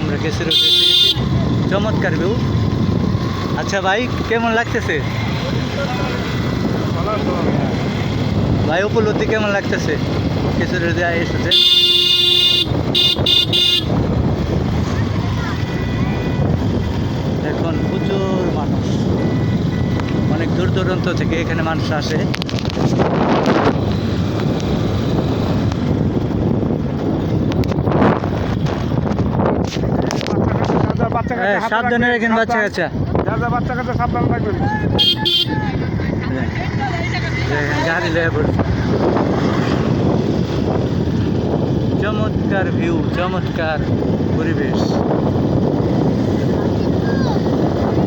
আমরা কেসি রোডে। চমৎকার ভিউ। আচ্ছা ভাই, কেমন লাগতেছে? ভাই, উপলব্ধি কেমন লাগতেছে? কেসি রোডে এসেছে। এখন প্রচুর মানুষ। অনেক দূর দূরান্ত থেকে এখানে মানুষ আসে। সাবধানে রাখেন বাচ্চা কাচ্চা বাচ্চা কাচ্চা সাবধান রাখবেন গাড়ি লয়ে পড়ছে। চমৎকার ভিউ চমৎকার পরিবেশ।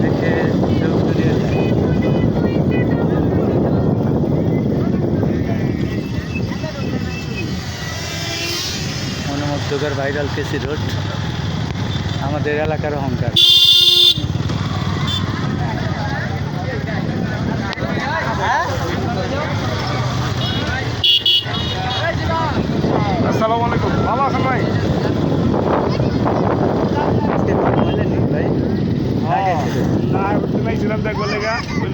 দেখে ভাইরাল কেসি রোড আমাদের এলাকার অহংকার। আসসালামু আলাইকুম। ভালো আছেন ভাই?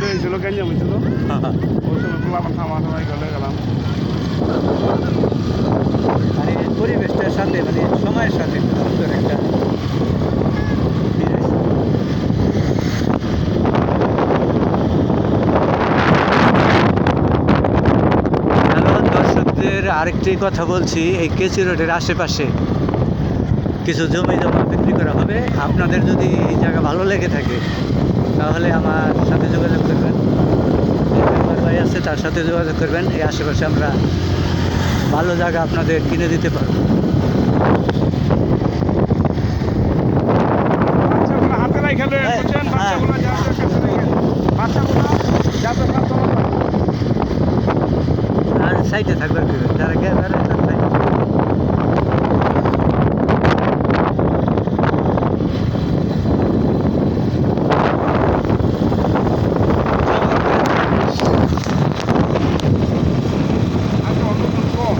হয়েছিল গেঞ্জাম হয়েছিল। ওই সময় থামা থামাই গেলে গেলাম। মানে পরিবেশটার সাথে মানে সময়ের সাথে আরেকটি কথা বলছি, এই কেচি রোডের আশেপাশে। কিছু জমি জমা বিক্রি করা হবে। আপনাদের যদি এই জায়গা ভালো লেগে থাকে, তাহলে আমার সাথে যোগাযোগ করবেন। আমার ভাই আছে, তার সাথে যোগাযোগ করবেন। এই আশেপাশে আমরা ভালো জায়গা আপনাদের কিনে দিতে পারব। সাইডে থাকবে যারা ক্যামেরা তার সাইডে আচ্ছা অন্য কম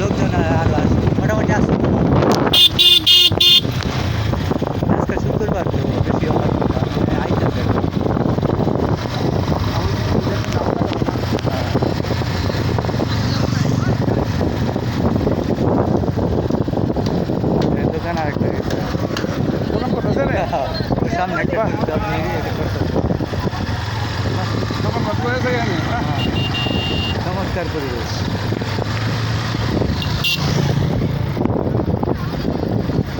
লোকজন আরও আছে মোটামুটি আছে আজকে শুক্রবার তো বেশি হওয়ার কথা আইতেছে দোকান আরেকটা গেছে দোকান করতেছে রে ওর সামনে একটা job নিয়ে গিয়ে এটা করতেছে। দোকান করতে হয়েছে এখানে হ্যাঁ? চমৎকার পরিবেশ।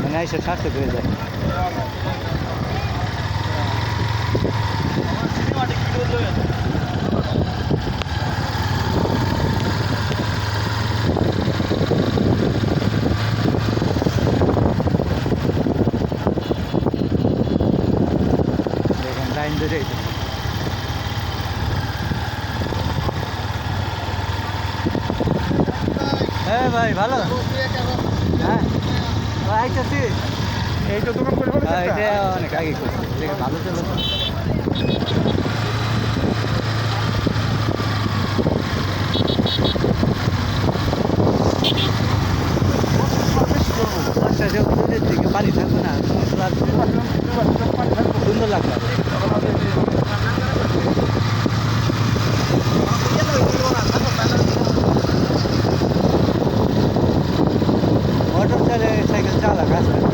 মানে এসে স্বাস্থ্য হয়ে যায়। দেখেন লাইন যে। হ্যাঁ ভাই ভালো। হ্যাঁ। ভাই আইতাছি। এই তো দোকান করে হ্যাঁ, ভালো চলো। 我这现在才刚下来，开始。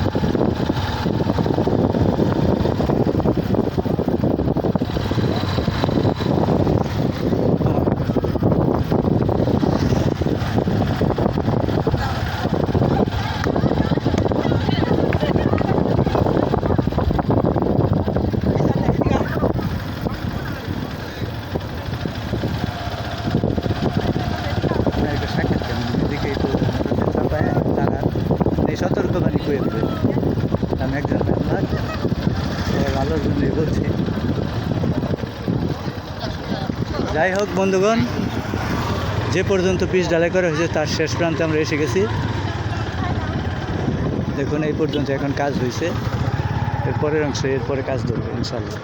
আমি আমি একজন আপনার বলছি। যাই হোক, বন্ধুগণ, যে পর্যন্ত পিস ডালাই করা হয়েছে, তার শেষ প্রান্তে আমরা এসে গেছি। দেখুন, এই পর্যন্ত এখন কাজ হয়েছে। এরপরের অংশ এরপরে কাজ ধরবে ইনশাল্লাহ